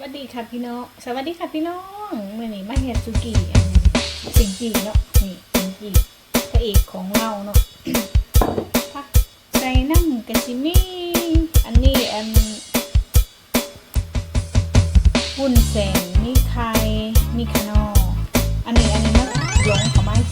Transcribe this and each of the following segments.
วัสดีค่ะพี่น้อง สวัสดีค่ะพี่น้องเมื่อนี้มาเฮ็ดสุกี้อันสิงจีเนาะ นี่สิงจีพระเอกของเราเนาะผักใส่น้ำกะชิมีอันนี้อันวุ้นเส้นมีไข่มีขนออันนี้อันนี้มันหลงเขาไม่ซื้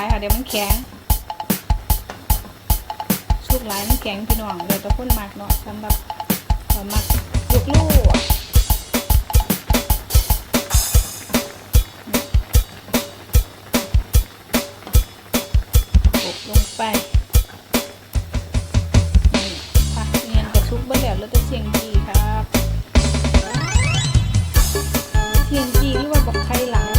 ายค่ะเดี๋ยวมันแข็งชุกหลายมันแข็งพี่น้องเดี๋ยวจะพ่นหมักเนาะสำหรับหมักลูกลูกลงไปนี่ค่ะเงินกับซุปเบแล้วแล้จะเชียงดีครับเชียงดีที่ว่าบอกใครหลัง